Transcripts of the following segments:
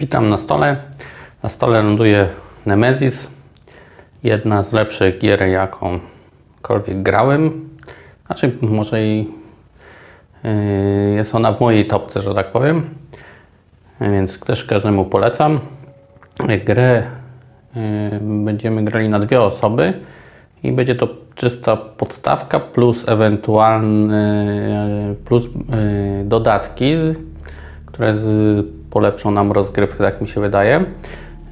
Witam na stole. Na stole ląduje Nemesis. Jedna z lepszych gier, jakąkolwiek grałem. Znaczy, może i yy, jest ona w mojej topce, że tak powiem. Więc też każdemu polecam. Grę yy, będziemy grali na dwie osoby i będzie to czysta podstawka plus ewentualny plus yy, dodatki, które z, polepszą nam rozgrywkę, tak mi się wydaje.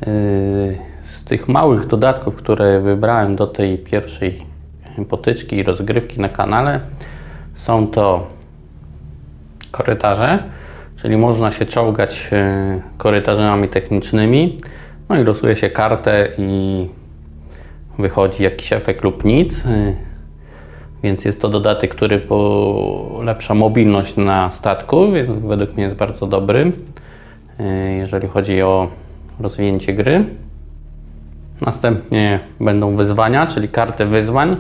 Yy, Z tych małych dodatków, które wybrałem do tej pierwszej potyczki i rozgrywki na kanale, są to korytarze, czyli można się czołgać yy, korytarzami technicznymi. No i losuje się kartę i wychodzi jakiś efekt lub nic. Więc jest to dodatek, który polepsza mobilność na statku, więc według mnie jest bardzo dobry, jeżeli chodzi o rozwinięcie gry. Następnie będą wyzwania, czyli karty wyzwań.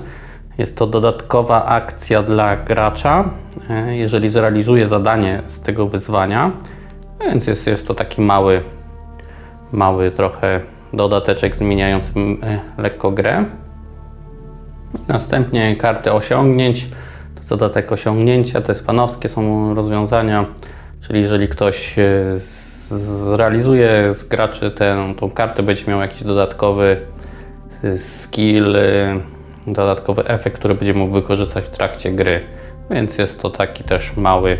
Jest to dodatkowa akcja dla gracza, yy, jeżeli zrealizuje zadanie z tego wyzwania. Więc jest, jest to taki mały, mały trochę dodateczek zmieniający yy, lekko grę. Następnie karty osiągnięć. To dodatek osiągnięcia, te fanowskie są rozwiązania, czyli jeżeli ktoś zrealizuje z graczy tę, tą kartę, będzie miał jakiś dodatkowy skill, e, dodatkowy efekt, który będzie mógł wykorzystać w trakcie gry. Więc jest to taki też mały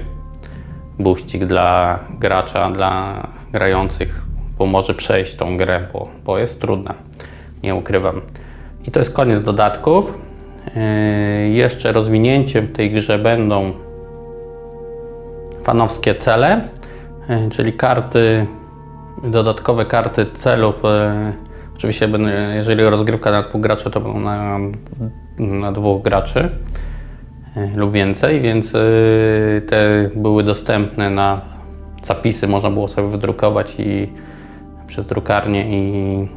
buścik dla gracza, dla grających, bo może przejść tą grę, bo, bo jest trudna, nie ukrywam. I to jest koniec dodatków. Yy, jeszcze rozwinięciem w tej grze będą fanowskie cele, czyli karty, dodatkowe karty celów. yy, Oczywiście, będą, jeżeli rozgrywka na dwóch graczy, to na, na dwóch graczy yy, lub więcej, więc te były dostępne na zapisy, można było sobie wydrukować i przez drukarnię i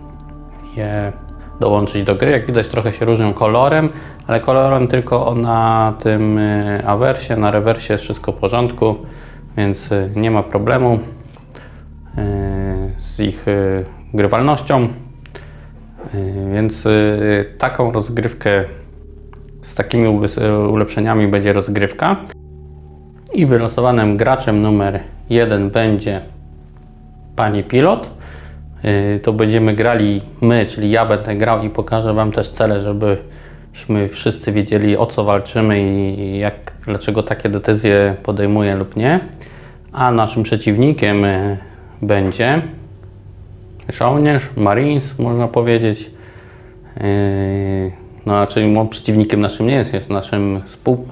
je dołączyć do gry. Jak widać trochę się różnią kolorem, ale kolorem tylko na tym awersie, na rewersie jest wszystko w porządku, więc y, nie ma problemu y, z ich y, grywalnością. Więc taką rozgrywkę z takimi ule- ulepszeniami będzie rozgrywka. I wylosowanym graczem numer jeden będzie pani pilot. To będziemy grali my, czyli ja będę grał i pokażę Wam też cele, żebyśmy wszyscy wiedzieli o co walczymy i jak, dlaczego takie decyzje podejmuję lub nie. A naszym przeciwnikiem yy, będzie żołnierz, marines, można powiedzieć. Yy, No, mo- przeciwnikiem naszym nie jest, jest naszym współ,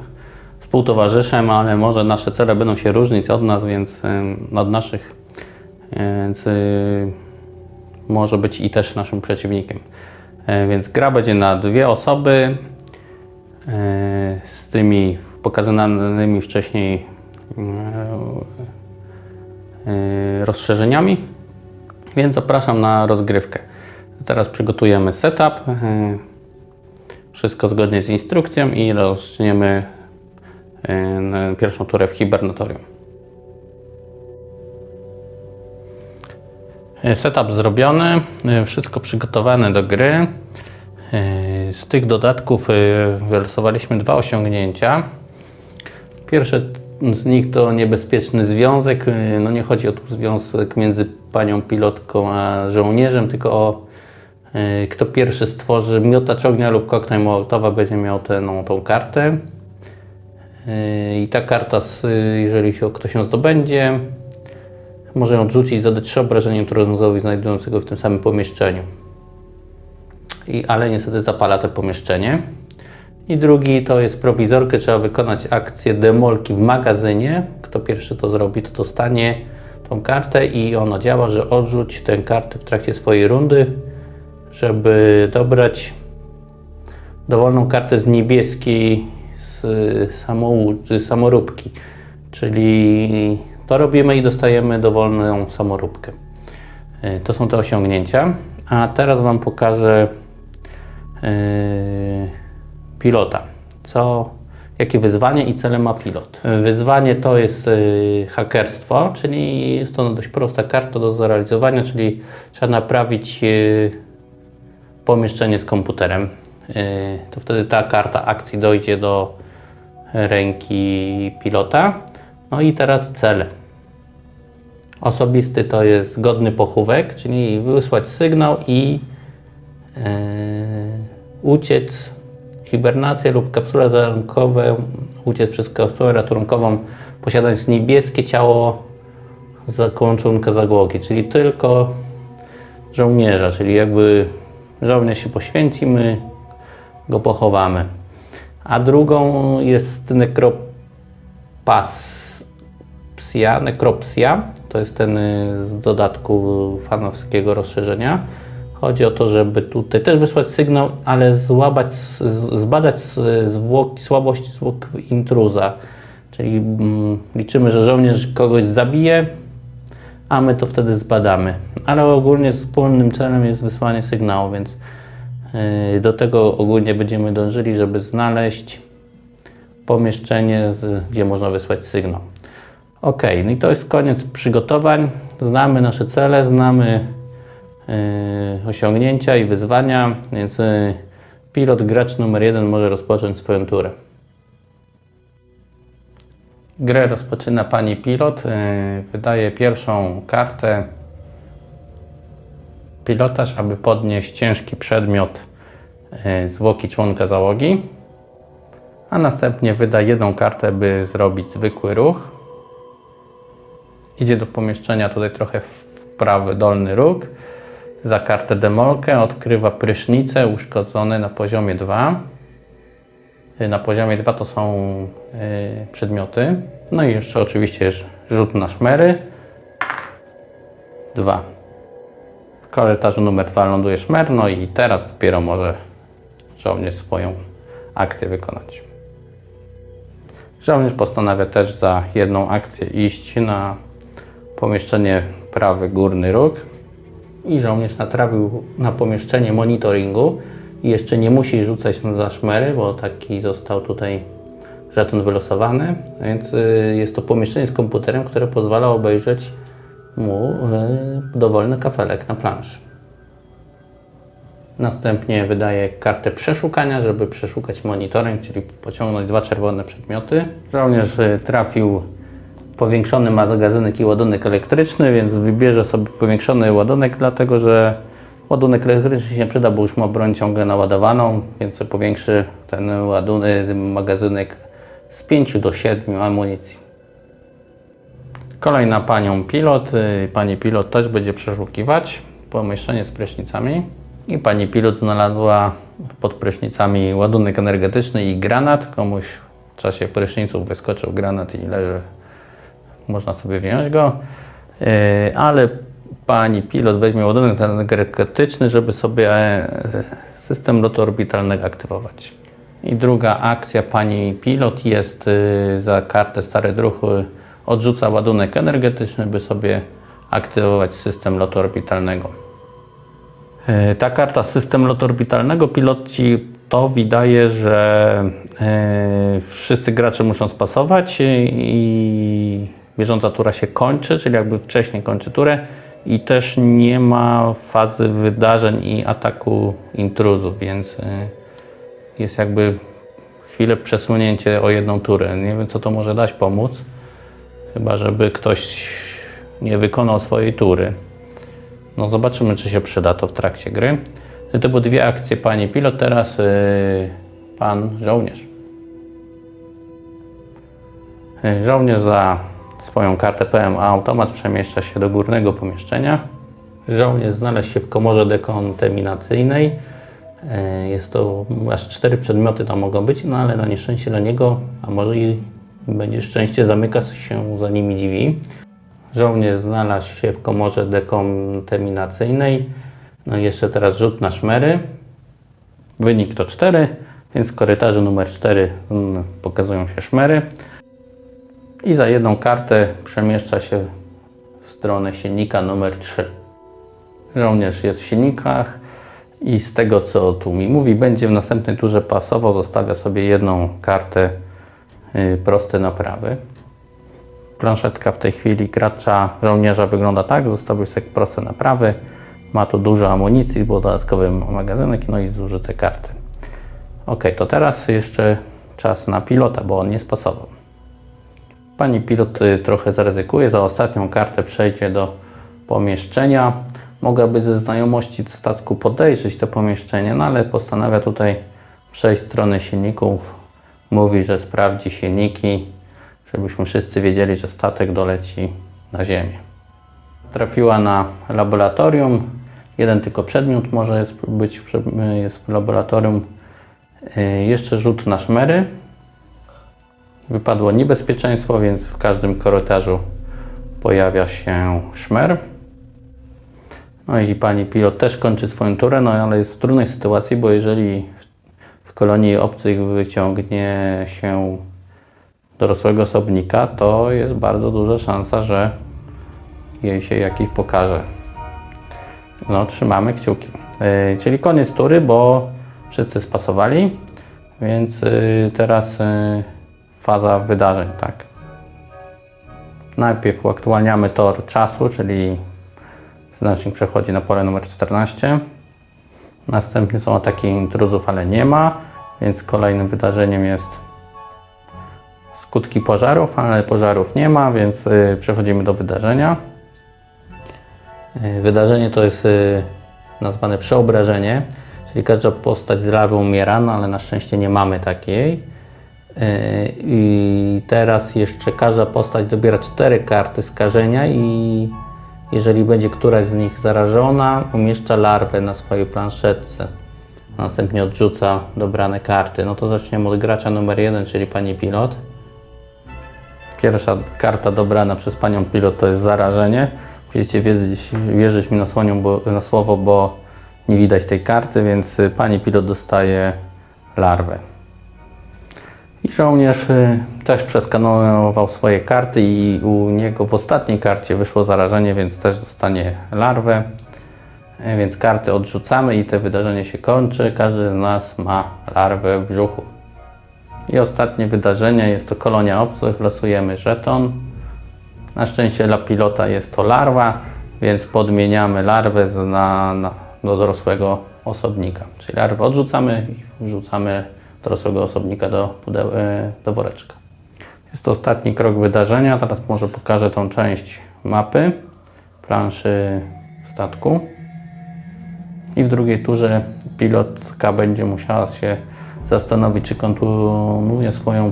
współtowarzyszem, ale może nasze cele będą się różnić od nas, więc yy, od naszych, więc może być i też naszym przeciwnikiem. E, Więc gra będzie na dwie osoby e, z tymi pokazanymi wcześniej e, rozszerzeniami. Więc zapraszam na rozgrywkę. Teraz przygotujemy setup. Wszystko zgodnie z instrukcją i rozpoczniemy pierwszą turę w hibernatorium. Setup zrobiony, e, wszystko przygotowane do gry. E, Z tych dodatków e, wylosowaliśmy dwa osiągnięcia. Pierwsze z nich to niebezpieczny związek. E, No nie chodzi o tu związek między panią pilotką a żołnierzem, tylko o e, kto pierwszy stworzy miotacz ognia lub koktajl Mołotowa będzie miał tę no, tą kartę. E, I ta karta, jeżeli się, ktoś ją zdobędzie, może odrzucić, zadać trzy obrażenia tornadowi znajdującego w tym samym pomieszczeniu. I, ale niestety zapala to pomieszczenie. I drugi to jest prowizorkę, trzeba wykonać akcję demolki w magazynie. Kto pierwszy to zrobi, to dostanie tą kartę i ona działa, że odrzuć tę kartę w trakcie swojej rundy, żeby dobrać dowolną kartę z niebieskiej z samołu- z samoróbki. Czyli to robimy i dostajemy dowolną samoróbkę. Y, To są te osiągnięcia. A teraz Wam pokażę yy, pilota. Co, jakie wyzwanie i cele ma pilot. Wyzwanie to jest hakerstwo, czyli jest to dość prosta karta do zrealizowania, czyli trzeba naprawić pomieszczenie z komputerem. To wtedy ta karta akcji dojdzie do ręki pilota. No i teraz cele. Osobisty to jest godny pochówek, czyli wysłać sygnał i e, uciec, hibernację lub kapsulę ratunkową, uciec przez kapsułę ratunkową, posiadając niebieskie ciało zakończonka zagłogi, czyli tylko żołnierza, czyli jakby żołnierz się poświęci, my go pochowamy. A drugą jest nekropasja, nekropsja, to jest ten y, z dodatku fanowskiego rozszerzenia. Chodzi o to, żeby tutaj też wysłać sygnał, ale złapać, z- zbadać s- zwłoki, słabość zwłok intruza. Czyli mm, liczymy, że żołnierz kogoś zabije, a my to wtedy zbadamy. Ale ogólnie wspólnym celem jest wysłanie sygnału, więc yy, do tego ogólnie będziemy dążyli, żeby znaleźć pomieszczenie, gdzie można wysłać sygnał. Ok, no i to jest koniec przygotowań. Znamy nasze cele, znamy yy, osiągnięcia i wyzwania, więc yy, pilot, gracz numer jeden może rozpocząć swoją turę. Grę rozpoczyna pani pilot. Yy, wydaje pierwszą kartę pilotaż, aby podnieść ciężki przedmiot yy, zwłoki członka załogi, a następnie wyda jedną kartę, by zrobić zwykły ruch. Idzie do pomieszczenia tutaj trochę w prawy dolny róg. Za kartę demolkę odkrywa prysznice uszkodzone na poziomie 2. Y, Na poziomie 2 to są y, przedmioty. No i jeszcze oczywiście rzut na szmery. 2. W korytarzu numer 2 ląduje szmer, no i teraz dopiero może żołnierz swoją akcję wykonać. Żołnierz postanawia też za jedną akcję iść na pomieszczenie prawy górny róg i żołnierz natrafił na pomieszczenie monitoringu i jeszcze nie musi rzucać na zaszmery, bo taki został tutaj żeton wylosowany, więc y, jest to pomieszczenie z komputerem, które pozwala obejrzeć mu y, dowolny kafelek na planszy. Następnie wydaje kartę przeszukania, żeby przeszukać monitoring, czyli pociągnąć dwa czerwone przedmioty. Żołnierz y, trafił powiększony magazynek i ładunek elektryczny, więc wybierze sobie powiększony ładunek, dlatego że ładunek elektryczny się przyda, bo już ma broń ciągle naładowaną, więc powiększy ten ładunek, magazynek z 5 do 7 amunicji. Kolejna panią pilot. y, Pani pilot też będzie przeszukiwać pomieszczenie z prysznicami. I pani pilot znalazła pod prysznicami ładunek energetyczny i granat. Komuś w czasie pryszniców wyskoczył granat i leży. Można sobie wziąć go. Yy, Ale pani pilot weźmie ładunek energetyczny, żeby sobie e, system lotu orbitalnego aktywować. I druga akcja pani pilot jest y, za kartę stare druhy odrzuca ładunek energetyczny, by sobie aktywować system lotu orbitalnego. E, Ta karta system lotu orbitalnego piloci to wydaje, że e, wszyscy gracze muszą spasować i bieżąca tura się kończy, czyli jakby wcześniej kończy turę i też nie ma fazy wydarzeń i ataku intruzów, więc e, jest jakby chwilę przesunięcie o jedną turę. Nie wiem, co to może dać pomóc, chyba żeby ktoś nie wykonał swojej tury. No zobaczymy, czy się przyda to w trakcie gry. To były dwie akcje pani pilot, teraz yy, pan żołnierz. Yy, Żołnierz za swoją kartę PMA automat przemieszcza się do górnego pomieszczenia. Żołnierz znalazł się w komorze dekontaminacyjnej. Yy, Jest to aż cztery przedmioty tam mogą być, no ale na nieszczęście dla niego, a może i będzie szczęście, zamyka się za nimi drzwi. Żołnierz znalazł się w komorze dekontaminacyjnej. No i jeszcze teraz rzut na szmery. Wynik to 4, więc w korytarzu numer 4 mm, pokazują się szmery. I za jedną kartę przemieszcza się w stronę silnika numer 3. Żołnierz jest w silnikach i z tego co tu mi mówi, będzie w następnej turze pasowo, zostawia sobie jedną kartę y, proste naprawy. Planszetka w tej chwili gracza żołnierza wygląda tak, zostawił sobie proste naprawy. Ma tu dużo amunicji, bo dodatkowy magazynek, no i zużyte karty. Ok, to teraz jeszcze czas na pilota, bo on nie spasował. Pani pilot y, trochę zaryzykuje, za ostatnią kartę przejdzie do pomieszczenia. Mogłaby ze znajomości statku podejrzeć to pomieszczenie, no ale postanawia tutaj przejść strony silników. Mówi, że sprawdzi silniki, żebyśmy wszyscy wiedzieli, że statek doleci na ziemię. Trafiła na laboratorium. Jeden tylko przedmiot może jest, być jest w laboratorium. Y, Jeszcze rzut na szmery. Wypadło niebezpieczeństwo, więc w każdym korytarzu pojawia się szmer. No i pani pilot też kończy swoją turę, no ale jest w trudnej sytuacji, bo jeżeli w kolonii obcych wyciągnie się dorosłego osobnika, to jest bardzo duża szansa, że jej się jakiś pokaże. No, trzymamy kciuki. Yy, czyli koniec tury, bo wszyscy spasowali, więc yy, teraz yy, faza wydarzeń, tak. Najpierw uaktualniamy tor czasu, czyli znacznik przechodzi na pole numer 14. Następnie są ataki intruzów, ale nie ma, więc kolejnym wydarzeniem jest skutki pożarów, ale pożarów nie ma, więc y, przechodzimy do wydarzenia. Y, Wydarzenie to jest y, nazwane przeobrażenie, czyli każda postać z larwy umiera, no ale na szczęście nie mamy takiej. Y, I teraz jeszcze każda postać dobiera cztery karty skażenia i jeżeli będzie któraś z nich zarażona, umieszcza larwę na swojej planszetce. Następnie odrzuca dobrane karty. No to zaczniemy od gracza numer jeden, czyli pani pilot. Pierwsza karta dobrana przez panią pilot to jest zarażenie. Musicie wierzyć, wierzyć mi na, słonią, bo, na słowo, bo nie widać tej karty, więc pani pilot dostaje larwę. I żołnierz y, też przeskanował swoje karty i u niego w ostatniej karcie wyszło zarażenie, więc też dostanie larwę. Y, Więc karty odrzucamy i to wydarzenie się kończy. Każdy z nas ma larwę w brzuchu. I ostatnie wydarzenie jest to kolonia obcych. Losujemy żeton. Na szczęście dla pilota jest to larwa, więc podmieniamy larwę na, na, do dorosłego osobnika. Czyli larwę odrzucamy i wrzucamy dorosłego osobnika do, e, do woreczka. Jest to ostatni krok wydarzenia. Teraz może pokażę tą część mapy, planszy statku. I w drugiej turze pilotka będzie musiała się zastanowić, czy kontynuuje swoją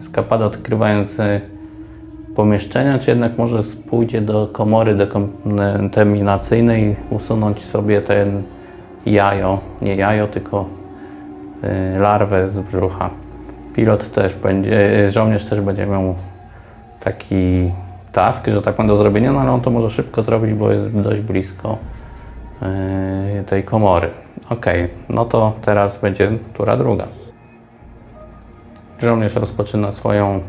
eskapadę, odkrywając e, pomieszczenia, czy jednak może pójdzie do komory dekontaminacyjnej i usunąć sobie ten jajo, nie jajo, tylko larwę z brzucha. Pilot też będzie, y, żołnierz też będzie miał taki task, że tak powiem, do zrobienia, no ale on to może szybko zrobić, bo jest dość blisko y, tej komory. Ok, no to teraz będzie tura druga. Żołnierz rozpoczyna swoją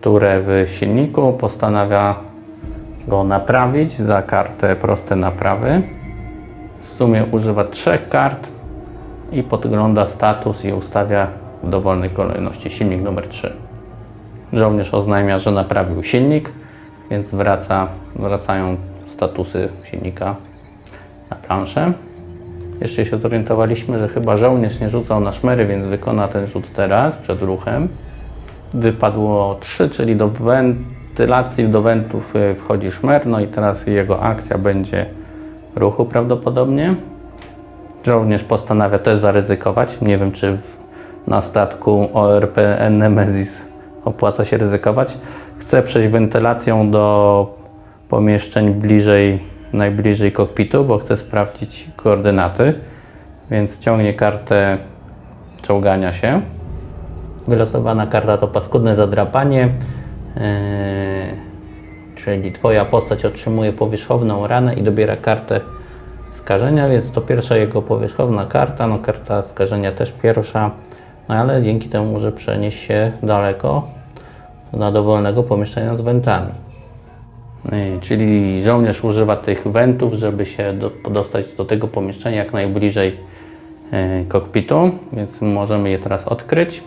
turę w silniku, postanawia go naprawić za kartę proste naprawy. W sumie używa trzech kart i podgląda status i ustawia w dowolnej kolejności silnik numer 3. Żołnierz oznajmia, że naprawił silnik, więc wraca, wracają statusy silnika na planszę. Jeszcze się zorientowaliśmy, że chyba żołnierz nie rzucał na szmery, więc wykona ten rzut teraz przed ruchem. Wypadło 3, czyli do wentylacji, do wentów y, wchodzi szmer, no i teraz jego akcja będzie ruchu prawdopodobnie. Żołnierz postanawia też zaryzykować. Nie wiem, czy w, na statku ORP Nemesis opłaca się ryzykować. Chce przejść wentylacją do pomieszczeń bliżej, najbliżej kokpitu, bo chce sprawdzić koordynaty. Więc ciągnie kartę czołgania się. Wylosowana karta to paskudne zadrapanie, yy, czyli Twoja postać otrzymuje powierzchowną ranę i dobiera kartę skażenia, więc to pierwsza jego powierzchowna karta, no karta skażenia też pierwsza, no ale dzięki temu może przenieść się daleko do dowolnego pomieszczenia z wentami. Yy, Czyli żołnierz używa tych wentów, żeby się do, dostać do tego pomieszczenia jak najbliżej yy, kokpitu, więc możemy je teraz odkryć.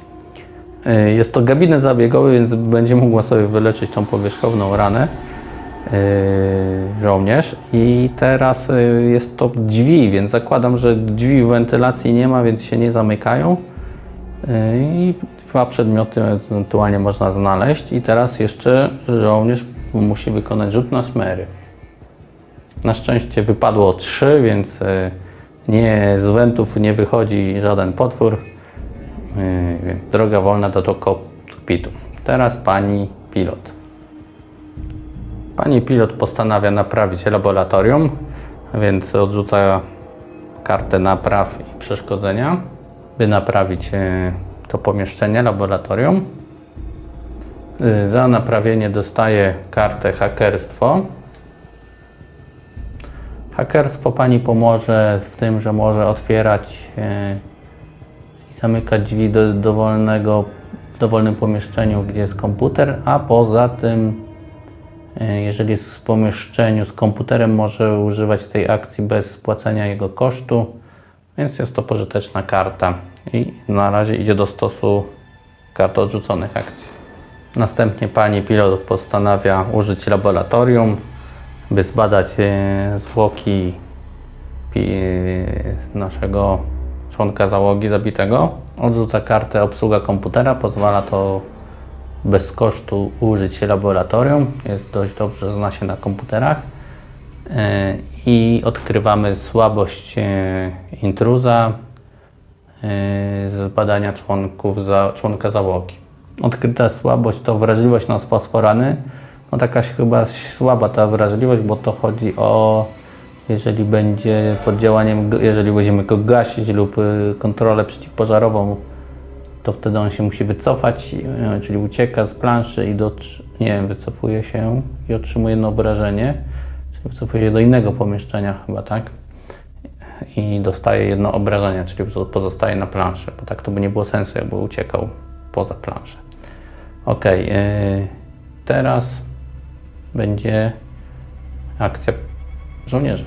Y, Jest to gabinet zabiegowy, więc będzie mogła sobie wyleczyć tą powierzchowną ranę żołnierz. I teraz y, jest to drzwi, więc zakładam, że drzwi wentylacji nie ma, więc się nie zamykają. Y, I dwa przedmioty ewentualnie można znaleźć. I teraz jeszcze żołnierz musi wykonać rzut na szmery. Na szczęście wypadło 3, więc y, nie, z wentów nie wychodzi żaden potwór, y, więc droga wolna do kokpitu. Teraz pani pilot. Pani pilot postanawia naprawić laboratorium, więc odrzuca kartę napraw i przeszkodzenia, by naprawić y, to pomieszczenie, laboratorium. Y, Za naprawienie dostaje kartę hakerstwo. Hakerstwo Pani pomoże w tym, że może otwierać e, i zamykać drzwi do dowolnego, w dowolnym pomieszczeniu, gdzie jest komputer, a poza tym, e, jeżeli jest w pomieszczeniu z komputerem, może używać tej akcji bez spłacenia jego kosztu, więc jest to pożyteczna karta. I na razie idzie do stosu kart odrzuconych akcji. Następnie pani pilot postanawia użyć laboratorium, by zbadać e, zwłoki pi- naszego członka załogi zabitego. Odrzuca kartę obsługa komputera, pozwala to bez kosztu użyć laboratorium. Jest dość dobrze, zna się na komputerach. E, I odkrywamy słabość e, intruza e, z badania członków za, członka załogi. Odkryta słabość to wrażliwość na fosforany. No taka chyba słaba ta wrażliwość, bo to chodzi o jeżeli będzie pod działaniem, jeżeli będziemy go gasić lub kontrolę przeciwpożarową, to wtedy on się musi wycofać, y, czyli ucieka z planszy i do, nie wiem, wycofuje się i otrzymuje jedno obrażenie, czyli wycofuje się do innego pomieszczenia chyba, tak? I dostaje jedno obrażenie, czyli pozostaje na planszy, bo tak to by nie było sensu, jakby uciekał poza planszę. Ok, teraz będzie akcja żołnierza.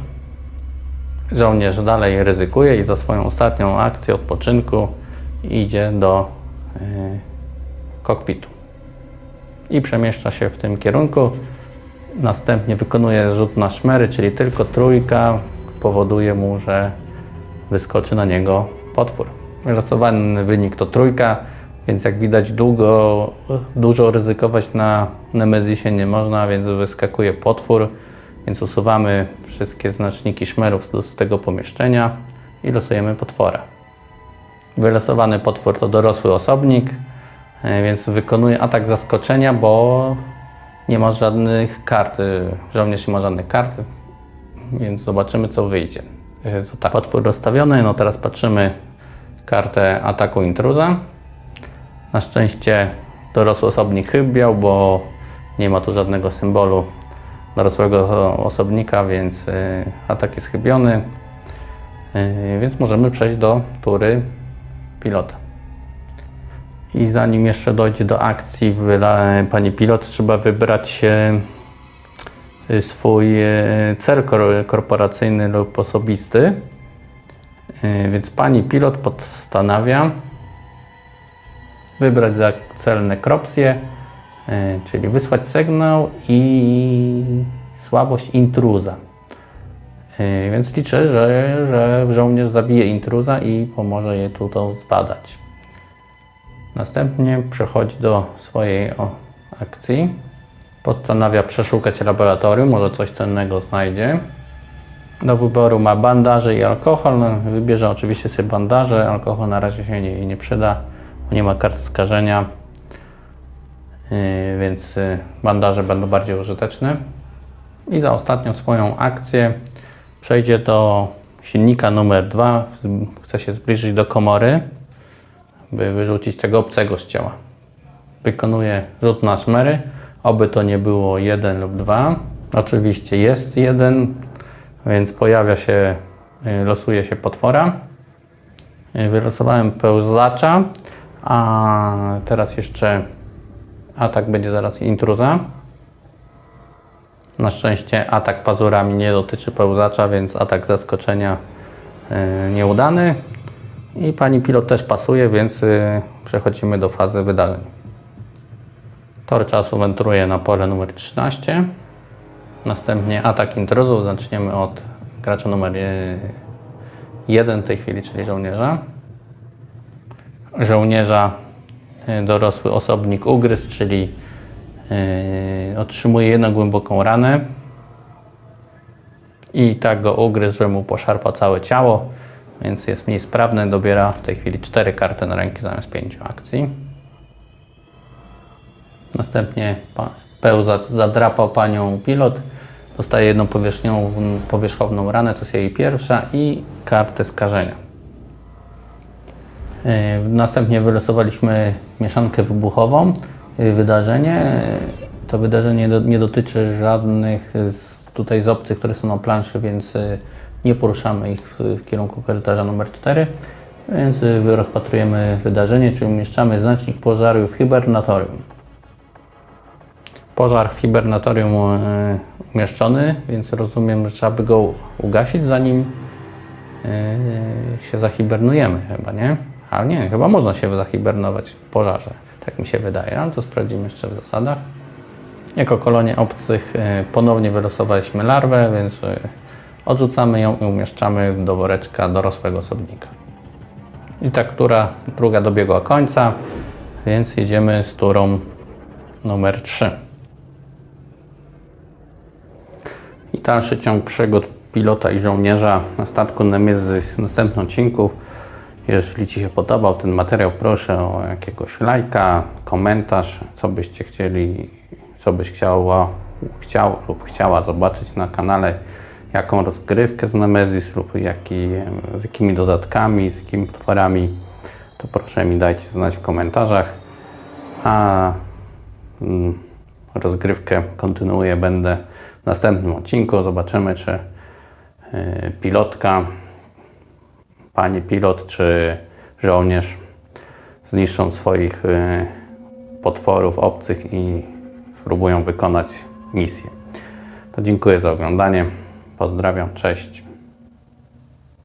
Żołnierz dalej ryzykuje i za swoją ostatnią akcję odpoczynku idzie do y, kokpitu i przemieszcza się w tym kierunku. Następnie wykonuje rzut na szmery, czyli tylko trójka powoduje mu, że wyskoczy na niego potwór. Wylosowany wynik to trójka, więc jak widać długo, dużo ryzykować na Nemezisie nie można, więc wyskakuje potwór, więc usuwamy wszystkie znaczniki szmerów z, z tego pomieszczenia i losujemy potwora. Wylosowany potwór to dorosły osobnik, e, więc wykonuje atak zaskoczenia, bo nie ma żadnych kart, y, żołnierz nie ma żadnych kart, więc zobaczymy co wyjdzie. E, To tak, potwór rozstawiony, no teraz patrzymy kartę ataku intruza. Na szczęście dorosły osobnik chybiał, bo nie ma tu żadnego symbolu dorosłego osobnika, więc atak jest chybiony. Więc możemy przejść do tury pilota. I zanim jeszcze dojdzie do akcji wyla- pani pilot, trzeba wybrać y, swój y, cel kor- korporacyjny lub osobisty. Więc pani pilot postanawia wybrać za cel nekropsję, czyli wysłać sygnał i słabość intruza. Y, Więc liczę, że, że żołnierz zabije intruza i pomoże je tu to zbadać. Następnie przechodzi do swojej o, akcji. Postanawia przeszukać laboratorium, może coś cennego znajdzie. Do wyboru ma bandaże i alkohol. Wybierze oczywiście sobie bandaże. Alkohol na razie się nie, nie przyda, nie ma kart skażenia, Yy, więc yy, bandaże będą bardziej użyteczne. I za ostatnią swoją akcję przejdzie do silnika numer 2. Chce się zbliżyć do komory, by wyrzucić tego obcego z ciała. Wykonuje rzut na szmery, oby to nie było jeden lub dwa. Oczywiście jest jeden, więc pojawia się, y, losuje się potwora. Y, Wylosowałem pełzacza, a teraz jeszcze atak będzie zaraz intruza. Na szczęście atak pazurami nie dotyczy pełzacza, więc atak zaskoczenia y, nieudany. I pani pilot też pasuje, więc y, przechodzimy do fazy wydarzeń. Tor czasu wędruje na pole numer 13. Następnie atak intruzów. Zaczniemy od gracza numer 1 w tej chwili, czyli żołnierza. Żołnierza dorosły osobnik ugryz, czyli otrzymuje jedną głęboką ranę i tak go ugryzł, że mu poszarpa całe ciało, więc jest mniej sprawny. Dobiera w tej chwili 4 karty na rękę zamiast 5 akcji. Następnie pełzacz zadrapał panią pilot. Dostaje jedną powierzchowną ranę, to jest jej pierwsza i kartę skażenia. Yy, Następnie wylosowaliśmy mieszankę wybuchową. Yy, Wydarzenie. To wydarzenie do, nie dotyczy żadnych z, tutaj z obcych, które są na planszy, więc yy, nie poruszamy ich w, w kierunku korytarza numer 4. Więc yy, rozpatrujemy wydarzenie, czyli umieszczamy znacznik pożaru w hibernatorium. Pożar w hibernatorium umieszczony, więc rozumiem, że trzeba by go ugasić, zanim się zahibernujemy chyba, nie? Ale nie, chyba można się zahibernować w pożarze. Tak mi się wydaje, ale to sprawdzimy jeszcze w zasadach. Jako kolonie obcych yy, ponownie wylosowaliśmy larwę, więc yy, odrzucamy ją i umieszczamy do woreczka dorosłego osobnika. I ta która druga dobiegła końca, więc jedziemy z turą numer 3. I dalszy ciąg przygód pilota i żołnierza na statku Nemezis w następnym odcinku. Jeżeli Ci się podobał ten materiał, proszę o jakiegoś lajka, komentarz, co byście chcieli, co byś chciała, chciał lub chciała zobaczyć na kanale, jaką rozgrywkę z Nemezis lub jaki, z jakimi dodatkami, z jakimi tworami, to proszę mi dajcie znać w komentarzach. A mm, rozgrywkę kontynuuję będę w następnym odcinku. Zobaczymy, czy y, pilotka, pani pilot, czy żołnierz zniszczą swoich y, potworów obcych i spróbują wykonać misję. To dziękuję za oglądanie. Pozdrawiam, cześć.